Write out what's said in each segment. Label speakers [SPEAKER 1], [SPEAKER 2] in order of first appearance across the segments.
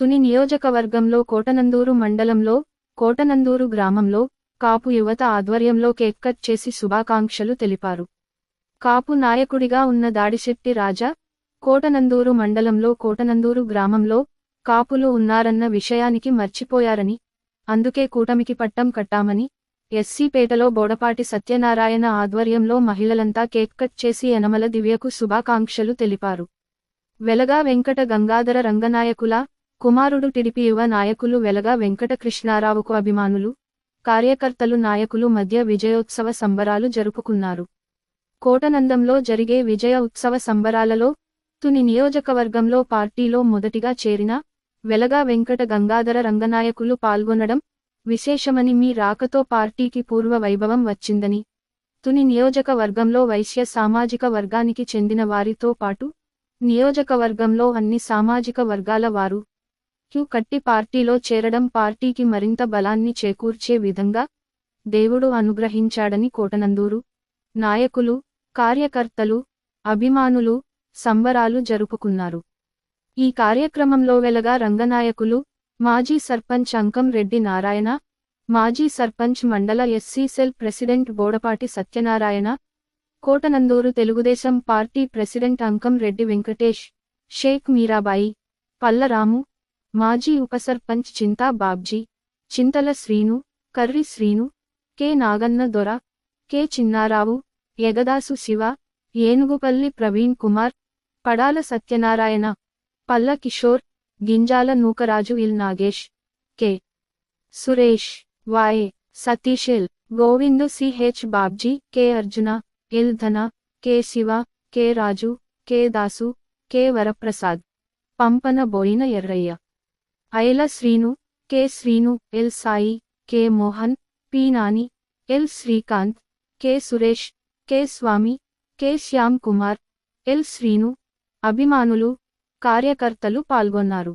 [SPEAKER 1] తుని నియోజకవర్గంలో కోటనందూరు మండలంలో కోటనందూరు గ్రామంలో కాపు యువత ఆధ్వర్యంలో కేక్ కట్ చేసి శుభాకాంక్షలు తెలిపారు. కాపు నాయకుడిగా ఉన్న దాడిశెట్టి రాజా కోటనందూరు మండలంలో కోటనందూరు గ్రామంలో కాపులు ఉన్నారన్న విషయానికి మర్చిపోయారని అందుకే కూటమికి పట్టం కట్టామని ఎస్సీపేటలో బోడపాటి సత్యనారాయణ ఆధ్వర్యంలో మహిళలంతా కేక్ కట్ చేసి యనమల దివ్యకు శుభాకాంక్షలు తెలిపారు. వెలగా వెంకట గంగాధర రంగనాయకుల కుమారుడు టిడిపి యువ నాయకులు వెలగా వెంకట కృష్ణారావుకు అభిమానులు కార్యకర్తలు నాయకులు మధ్య విజయోత్సవ సంబరాలు జరుపుకున్నారు. కోటనందంలో జరిగే విజయ ఉత్సవ సంబరాలలో తుని నియోజకవర్గంలో పార్టీలో మొదటిగా చేరిన వెలగా వెంకట గంగాధర రంగనాయకులు పాల్గొనడం విశేషమని మీ రాకతో పార్టీకి పూర్వ వైభవం వచ్చిందని తుని నియోజకవర్గంలో వైశ్య సామాజిక వర్గానికి చెందిన వారితో పాటు నియోజకవర్గంలో అన్ని సామాజిక వర్గాల వారు క్యూ కట్టి పార్టీలో చేరడం పార్టీకి మరింత బలాన్ని చేకూర్చే విధంగా దేవుడు అనుగ్రహించాడని కోటనందూరు. నాయకులు కార్యకర్తలు అభిమానులు సంబరాలు జరుపుకున్నారు. ఈ కార్యక్రమంలో వెలగా రంగనాయకులు మాజీ సర్పంచ్ అంకం రెడ్డి నారాయణ మాజీ సర్పంచ్ మండల SC cell president Bodapati Satyanarayana Kotananduru Telugu Desam party president Ankam Reddy Venkatesh Shaik Meerabai Pallaramu మాజీ ఉపసర్పంచ్ Chinta Babji Chintala Srinu Karri Srinu K Naganna Dora K Chinnarao Egadasu Siva Enugupalli Praveen Kumar Padala Satyanarayana Palla Kishore Ginjala Nookaraju L Nagesh K. Suresh వాయే సతీషిల్ Govindu CH Babji K. Arjuna L. Dhana K. Siva K. Raju K. Dasu K. Varaprasad. Pampana Boyina Errayya. Aila Srinu K Srinu L Sai K Mohan P Nani L Srikanth K Suresh K Swamy K Shyam Kumar L Srinu అభిమానులు కార్యకర్తలు పాల్గొన్నారు.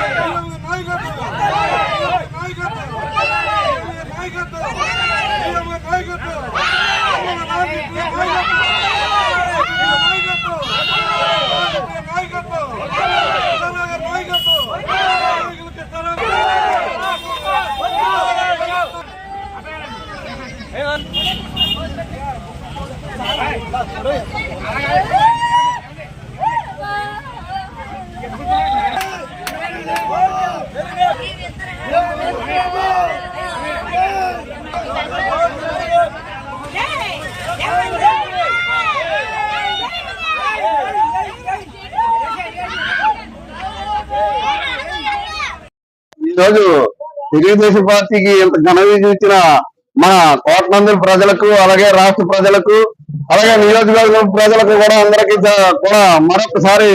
[SPEAKER 2] ఈరోజు రోజు తెలుగుదేశం పార్టీకి ఇంత ఘన విజయం ఇచ్చిన మన కోట్లందరి ప్రజలకు అలాగే రాష్ట్ర ప్రజలకు అలాగే నియోజకవర్గం ప్రజలకు కూడా అందరికీ కూడా మరొకసారి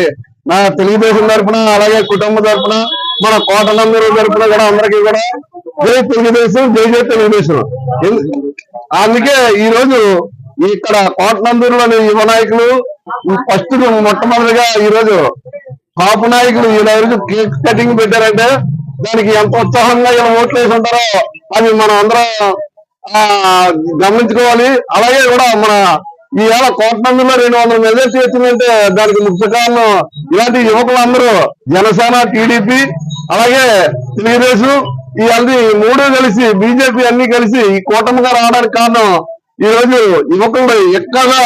[SPEAKER 2] నా తెలుగుదేశం తరఫున అలాగే కుటుంబం తరఫున మన కోటలందరి తరపున కూడా అందరికీ కూడా జై తెలుగుదేశం జై జై తెలుగుదేశం. అందుకే ఈ రోజు ఇక్కడ కోటనందూరులోని యువ నాయకులు ఫస్ట్ మొట్టమొదటిగా ఈ రోజు కాపు నాయకులు ఈ రోజు కేక్ కటింగ్ పెట్టారంటే దానికి ఎంత ఉత్సాహంగా ఇలా ఓట్లు వేసి ఉంటారో అది మనం అందరం ఆ, గమనించుకోవాలి. అలాగే కూడా మన ఈ ఏళ్ళ కోట్నందులో రెండు వందల మెజార్టీ వచ్చిందంటే దానికి ముఖ్య కారణం ఇలాంటి యువకులందరూ జనసేన టీడీపీ అలాగే తెలుగుదేశం ఈ అన్ని మూడు కలిసి బీజేపీ అన్ని కలిసి ఈ కూటమిగా రావడానికి కారణం ఈ రోజు యువకులు ఎక్కువగా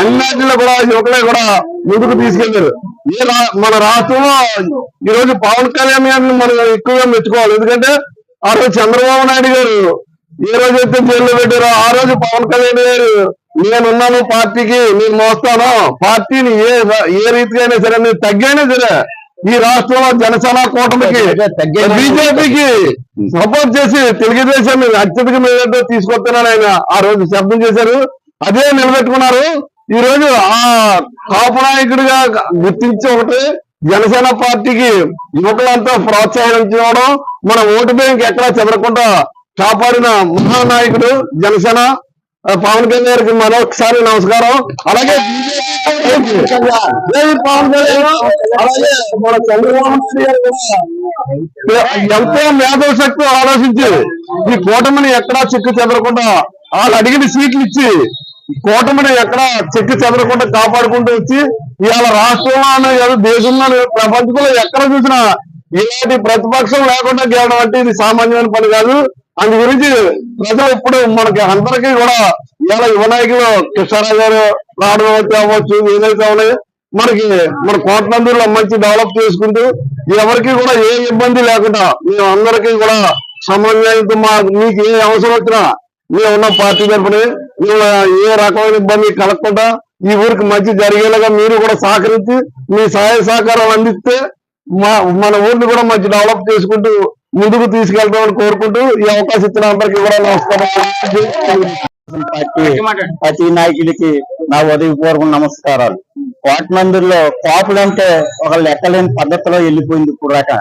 [SPEAKER 2] అన్ని కూడా యువకులే కూడా ముందుకు తీసుకెళ్ళారు. ఈ రా- మన రాష్ట్రంలో ఈ రోజు పవన్ కళ్యాణ్ గారిని మనం ఎక్కువగా మెచ్చుకోవాలి. ఎందుకంటే ఆ రోజు చంద్రబాబు నాయుడు గారు ఏ రోజు అయితే జైల్లో పెట్టారో ఆ రోజు పవన్ కళ్యాణ్ గారు నేనున్నాను పార్టీకి నేను మోస్తాను. పార్టీని ఏ ఏ రీతిగా అయినా సరే నేను తగ్గైనా సరే ఈ రాష్ట్రంలో జనసేన కూటమికి బీజేపీకి సపోర్ట్ చేసి తెలుగుదేశాన్ని అత్యధిక మేరకు తీసుకొస్తున్నాను ఆయన ఆ రోజు శబ్దం చేశారు. అదే నిలబెట్టుకున్నారు. ఈ రోజు ఆ కాపు నాయకుడిగా గుర్తించి ఒకటి జనసేన పార్టీకి యువకులంతా ప్రోత్సహించడం మన ఓటు బ్యాంక్ ఎక్కడా చెదరకుండా కాపాడిన మహానాయకుడు జనసేన. పవన్ కళ్యాణ్ గారికి మరొకసారి నమస్కారం. అలాగే BJP పవన్ కళ్యాణ్. అలాగే మన చంద్రబాబు ఎంతో మేధో శక్తి ఆలోచించి ఈ కూటమిని ఎక్కడా చిక్కు చెదరకుండా వాళ్ళు అడిగిన సీట్లు ఇచ్చి కూటమిని ఎక్కడ చెక్కు చెదరకుండా కాపాడుకుంటూ వచ్చి ఇవాళ రాష్ట్రంలోనే కాదు దేశంలోనే ప్రపంచంలో ఎక్కడ చూసినా ఇలాంటి ప్రతిపక్షం లేకుండా గెలవడం అంటే ఇది సామాన్యమైన పని కాదు. అందు గురించి ప్రజలు ఇప్పుడు మనకి అందరికీ కూడా ఇవాళ యువ నాయకులు కృష్ణారావు గారు రావడం అయితే అవ్వచ్చు ఏదైతే ఉన్నాయి మనకి మన కోటనందూరులో మంచి డెవలప్ చేసుకుంటూ ఎవరికి కూడా ఏ ఇబ్బంది లేకుండా మేము అందరికీ కూడా సమన్వయంతో మా మీకు ఏ అవసరం వచ్చినా మేము ఉన్న పార్టీ తరఫున మేము ఏ రకమైన ఇబ్బంది కలగకుండా ఈ ఊరికి మంచి జరిగేలాగా మీరు కూడా సహకరించి మీ సహాయ సహకారాలు అందిస్తే మా మన ఊరిని కూడా మంచి డెవలప్ చేసుకుంటూ ముందుకు తీసుకెళ్తామని కోరుకుంటూ ఈ అవకాశం ఇచ్చిన అందరికీ కూడా నమస్కారం.
[SPEAKER 3] ప్రతి నాయకులకి నా ఉదయపూర్వక నమస్కారాలు. కోటమందిర్లో కాపులంటే ఒక లెక్కలేని పద్ధతిలో వెళ్ళిపోయింది ఇప్పుడు దాకా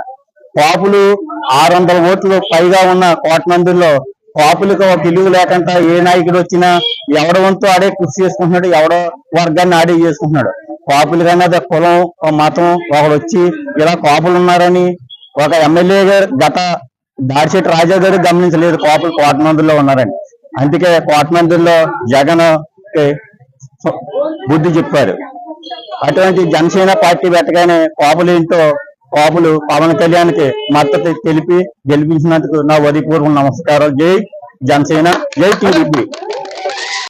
[SPEAKER 3] కాపులు ఆరు వందల ఓట్లు పైగా ఉన్న కోటమందిర్లో పాపులకు ఒక లేకుండా ఏ నాయకుడు వచ్చినా ఎవడ వంతు ఆడే కృషి చేసుకుంటున్నాడు ఎవడో వర్గాన్ని ఆడే చేసుకుంటున్నాడు. కాపులు కానీ అదే కులం ఒక మతం ఒకడు వచ్చి ఇలా కాపులు ఉన్నారని ఒక ఎమ్మెల్యే గారు గత దాడిశెట్టి రాజా గారు గమనించలేదు కాపులు కోటమందిర్లో ఉన్నారని. అందుకే కోటమందిర్లో జగన్ బుద్ధి చెప్పారు. అటువంటి జనసేన పార్టీ పెట్టగానే కాపులు ఏంటో కాపులు పవన్ కళ్యాణ్కి మద్దతు తెలిపి గెలిపించినందుకు నా ఉదయపూర్వక నమస్కారం జై జనసేన జై టీడీపీ.